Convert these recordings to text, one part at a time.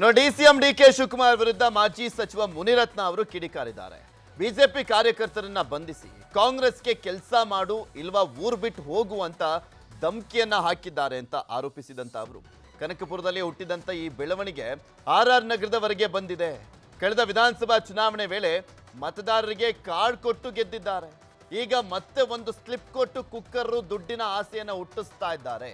ಇನ್ನು D K Shivakumar ವಿರುದ್ಧ ಮಾಜಿ ಸಚಿವ ಮುನಿರತ್ನ ಅವರು ಕಿಡಿಕಾರಿದ್ದಾರೆ. ಬಿಜೆಪಿ ಕಾರ್ಯಕರ್ತರನ್ನ ಬಂಧಿಸಿ ಕಾಂಗ್ರೆಸ್ಗೆ ಕೆಲಸ ಮಾಡು ಇಲ್ವಾ ಊರ್ ಬಿಟ್ಟು ಹೋಗು ಅಂತ ಧಮಕಿಯನ್ನ ಹಾಕಿದ್ದಾರೆ ಅಂತ ಆರೋಪಿಸಿದಂತ ಅವರು. ಕನಕಪುರದಲ್ಲಿ ಹುಟ್ಟಿದಂತ ಈ ಬೆಳವಣಿಗೆ ಆರ್ ಆರ್ ನಗರದವರೆಗೆ ಬಂದಿದೆ. ಕಳೆದ ವಿಧಾನಸಭಾ ಚುನಾವಣೆ ವೇಳೆ ಮತದಾರರಿಗೆ ಕಾರ್ಡ್ ಕೊಟ್ಟು ಗೆದ್ದಿದ್ದಾರೆ. ಈಗ ಮತ್ತೆ ಒಂದು ಸ್ಲಿಪ್ ಕೊಟ್ಟು ಕುಕ್ಕರ್ ದುಡ್ಡಿನ ಆಸೆಯನ್ನ ಹುಟ್ಟಿಸ್ತಾ ಇದ್ದಾರೆ.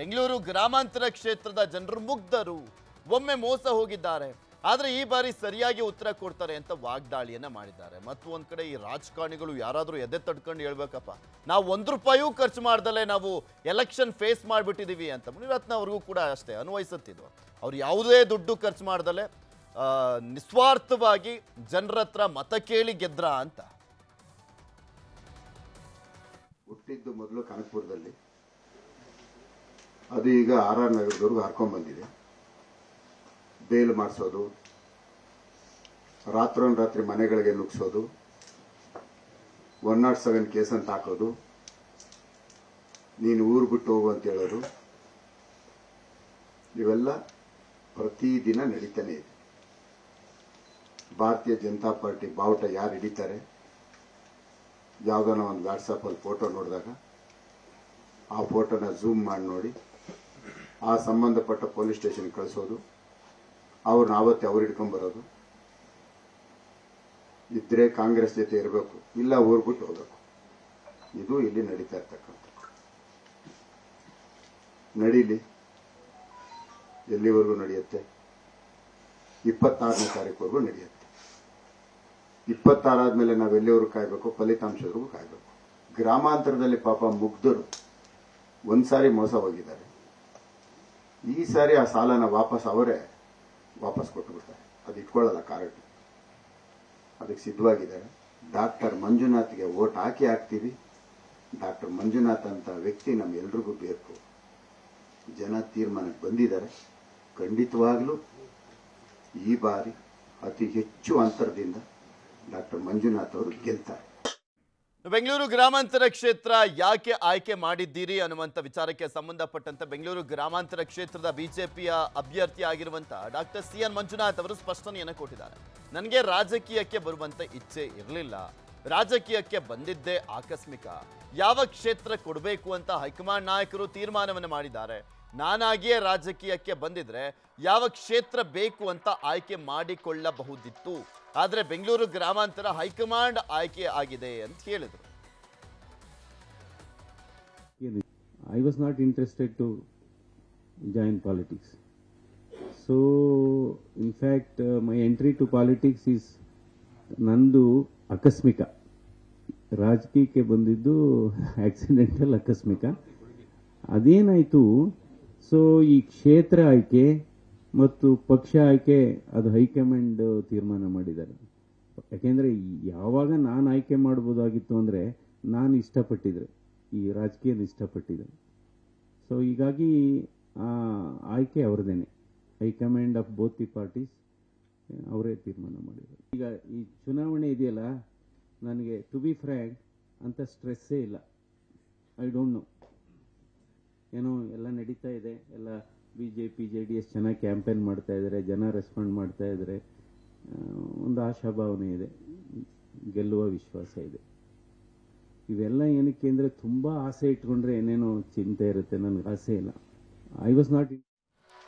ಬೆಂಗಳೂರು ಗ್ರಾಮಾಂತರ ಕ್ಷೇತ್ರದ ಜನರು ಮುಗ್ಧರು. ಒಮ್ಮೆ ಮೋಸ ಹೋಗಿದ್ದಾರೆ ಆದ್ರೆ ಈ ಬಾರಿ ಸರಿಯಾಗಿ ಉತ್ತರ ಕೊಡ್ತಾರೆ ಅಂತ ವಾಗ್ದಾಳಿಯನ್ನ ಮಾಡಿದ್ದಾರೆ. ಮತ್ತು ಒಂದ್ ಕಡೆ ಈ ರಾಜಕಾರಣಿಗಳು ಯಾರಾದ್ರೂ ಎದೆ ತಡ್ಕೊಂಡು ಹೇಳ್ಬೇಕಪ್ಪ ನಾವು ಒಂದ್ ರೂಪಾಯಿಯೂ ಖರ್ಚು ಮಾಡ್ದಲೆ ನಾವು ಎಲೆಕ್ಷನ್ ಫೇಸ್ ಮಾಡ್ಬಿಟ್ಟಿದೀವಿ ಅಂತ. ಮುನಿರತ್ನ ಅವ್ರಿಗೂ ಕೂಡ ಅಷ್ಟೇ ಅನ್ವಯಿಸುತ್ತಿದ್ದು ಅವ್ರು ಯಾವುದೇ ದುಡ್ಡು ಖರ್ಚು ಮಾಡ್ದಲೆ ಆ, ನಿಸ್ವಾರ್ಥವಾಗಿ ಜನರ ಹತ್ರ ಮತ ಕೇಳಿ ಗೆದ್ರ ಅಂತ. ಹುಟ್ಟಿದ್ದು ಮೊದಲು ಕನಕಪುರದಲ್ಲಿ. ಅದು ಈಗ ಆರ್ ಆರ್ ನಗರದವರೆಗೂ ಹರ್ಕೊಂಡ್ ಬಂದಿದೆ. ಬೇಲ್ ಮಾಡಿಸೋದು ರಾತ್ರೋನ್ರಾತ್ರಿ ಮನೆಗಳಿಗೆ ನುಗ್ಸೋದು, ಒನ್ ನಾಟ್ ಸೆವೆನ್ ಕೇಸ್ ಅಂತ ಹಾಕೋದು, ನೀನು ಊರು ಬಿಟ್ಟು ಹೋಗು ಅಂತ ಹೇಳೋದು. ಇವೆಲ್ಲ ಪ್ರತಿದಿನ ನಡೀತಾನೆ ಇದೆ. ಭಾರತೀಯ ಜನತಾ ಪಾರ್ಟಿ ಬಾವುಟ ಯಾರು ಹಿಡಿತಾರೆ? ಯಾವುದನ್ನ ಒಂದು ವಾಟ್ಸಪ್ಪಲ್ಲಿ ಫೋಟೋ ನೋಡಿದಾಗ, ಆ ಫೋಟೋನ ಜೂಮ್ ಮಾಡಿ ನೋಡಿ, ಆ ಸಂಬಂಧಪಟ್ಟ ಪೊಲೀಸ್ ಸ್ಟೇಷನ್ ಕಳಿಸೋದು ಅವ್ರನ್ನ ಆವತ್ತೇ ಅವ್ರು ಹಿಡ್ಕೊಂಬರೋದು ಇದ್ರೆ ಕಾಂಗ್ರೆಸ್ ಜೊತೆ ಇರಬೇಕು, ಇಲ್ಲ ಊರ್ಬಿಟ್ಟು ಹೋಗ್ಬೇಕು. ಇದು ಇಲ್ಲಿ ನಡೀತಾ ಇರ್ತಕ್ಕಂಥ ನಡೀಲಿ. ಎಲ್ಲಿವರೆಗೂ ನಡೆಯುತ್ತೆ? ಇಪ್ಪತ್ತಾರನೇ ತಾರೀಕುವರೆಗೂ ನಡೆಯುತ್ತೆ. ಇಪ್ಪತ್ತಾರಾದ್ಮೇಲೆ ನಾವು ಎಲ್ಲಿವರೆಗೂ ಕಾಯ್ಬೇಕು? ಫಲಿತಾಂಶವರೆಗೂ ಕಾಯ್ಬೇಕು. ಗ್ರಾಮಾಂತರದಲ್ಲಿ ಪಾಪ ಮುಗ್ಧರು ಒಂದ್ಸಾರಿ ಮೋಸ ಹೋಗಿದ್ದಾರೆ. ಈ ಸಾರಿ ಆ ಸಾಲನ ವಾಪಸ್ ಅವರೇ ವಾಪಸ್ ಕೊಟ್ಟುಬಿಡ್ತಾರೆ. ಅದು ಇಟ್ಕೊಳ್ಳಲ್ಲ ಕಾರ್ಡ್ ಅದಕ್ಕೆ ಸಿದ್ಧವಾಗಿದ್ದಾರೆ ಡಾಕ್ಟರ್ ಮಂಜುನಾಥ್ಗೆ ಓಟ್ ಹಾಕಿ ಹಾಕ್ತೀವಿ. ಡಾಕ್ಟರ್ ಮಂಜುನಾಥ್ ಅಂತ ವ್ಯಕ್ತಿ ನಮ್ಮೆಲ್ರಿಗೂ ಬೇಕು. ಜನ ತೀರ್ಮಾನಕ್ಕೆ ಬಂದಿದ್ದಾರೆ. ಖಂಡಿತವಾಗ್ಲೂ ಈ ಬಾರಿ ಅತಿ ಹೆಚ್ಚು ಅಂತರದಿಂದ ಡಾಕ್ಟರ್ ಮಂಜುನಾಥ್ ಅವರು ಗೆಲ್ತಾರೆ. ಬೆಂಗಳೂರು ಗ್ರಾಮಾಂತರ ಕ್ಷೇತ್ರ ಯಾಕೆ ಆಯ್ಕೆ ಮಾಡಿದ್ದೀರಿ ಅನ್ನುವಂಥ ವಿಚಾರಕ್ಕೆ ಸಂಬಂಧಪಟ್ಟಂತೆ ಬೆಂಗಳೂರು ಗ್ರಾಮಾಂತರ ಕ್ಷೇತ್ರದ ಬಿಜೆಪಿಯ ಅಭ್ಯರ್ಥಿ ಆಗಿರುವಂಥ ಡಾಕ್ಟರ್ ಸಿ ಎನ್ ಮಂಜುನಾಥ್ ಅವರು ಸ್ಪಷ್ಟನೆಯನ್ನು ಕೊಟ್ಟಿದ್ದಾರೆ. ನನಗೆ ರಾಜಕೀಯಕ್ಕೆ ಬರುವಂತ ಇಚ್ಛೆ ಇರಲಿಲ್ಲ. ರಾಜಕೀಯಕ್ಕೆ ಬಂದಿದ್ದೇ ಆಕಸ್ಮಿಕ. ಯಾವ ಕ್ಷೇತ್ರ ಕೊಡಬೇಕು ಅಂತ ಹೈಕಮಾಂಡ್ ನಾಯಕರು ತೀರ್ಮಾನವನ್ನು ಮಾಡಿದ್ದಾರೆ. ನಾನಾಗಿಯೇ ರಾಜಕೀಯಕ್ಕೆ ಬಂದಿದ್ರೆ ಯಾವ ಕ್ಷೇತ್ರ ಬೇಕು ಅಂತ ಆಯ್ಕೆ ಮಾಡಿಕೊಳ್ಳಬಹುದಿತ್ತು. ಆದರೆ ಬೆಂಗಳೂರು ಗ್ರಾಮಾಂತರ ಹೈಕಮಾಂಡ್ ಆಯ್ಕೆ ಆಗಿದೆ ಅಂತ ಹೇಳಿದರು. I was not interested to join politics so in fact my entry to politics is ನಂದು ಆಕಸ್ಮಿಕ. ರಾಜಕೀಯಕ್ಕೆ ಬಂದಿದ್ದು ಆಕ್ಸಿಡೆಂಟಲ್ ಆಕಸ್ಮಿಕ. ಅದೇನಾಯಿತು? ಸೊ ಈ ಕ್ಷೇತ್ರ ಆಯ್ಕೆ ಮತ್ತು ಪಕ್ಷ ಆಯ್ಕೆ, ಅದು ಹೈಕಮಾಂಡ್ ತೀರ್ಮಾನ ಮಾಡಿದ್ದಾರೆ. ಯಾಕೆಂದರೆ, ಯಾವಾಗ ನಾನು ಆಯ್ಕೆ ಮಾಡ್ಬೋದಾಗಿತ್ತು ಅಂದರೆ, ನಾನು ಇಷ್ಟಪಟ್ಟಿದ್ರೆ ಈ ರಾಜಕೀಯ ಇಷ್ಟಪಟ್ಟಿದ್ರೆ ಸೊ ಹೀಗಾಗಿ ಆಯ್ಕೆ ಅವ್ರದ್ದೇನೆ. High command of both the parties ಅವರೇ ತೀರ್ಮಾನ ಮಾಡಿದರು ಈಗ ಈ ಚುನಾವಣೆ ಇದೆಯಲ್ಲ, ನನಗೆ ಟು ಬಿ ಫ್ರ್ಯಾಂಕ್ ಅಂತ ಸ್ಟ್ರೆಸ್ಸೇ ಇಲ್ಲ. ಐ ಡೋಂಟ್ ನೋ ಏನೋ ಎಲ್ಲ ನಡೀತಾ ಇದೆ. ಎಲ್ಲ B J P J D S ಚೆನ್ನಾಗಿ ಕ್ಯಾಂಪೇನ್ ಮಾಡ್ತಾ ಇದ್ದಾರೆ ಜನ ರೆಸ್ಪಾಂಡ್ ಮಾಡ್ತಾ ಇದ್ದಾರೆ ಒಂದು ಆಶಾಭಾವನೆ ಇದೆ. ಗೆಲ್ಲುವ ವಿಶ್ವಾಸ ಇದೆ. ಇವೆಲ್ಲ ಏನಕ್ಕೆ ಅಂದರೆ ತುಂಬ ಆಸೆ ಇಟ್ಕೊಂಡ್ರೆ ಏನೇನೋ ಚಿಂತೆ ಇರುತ್ತೆ. ನನಗೆ ಆಸೆ ಇಲ್ಲ. I was not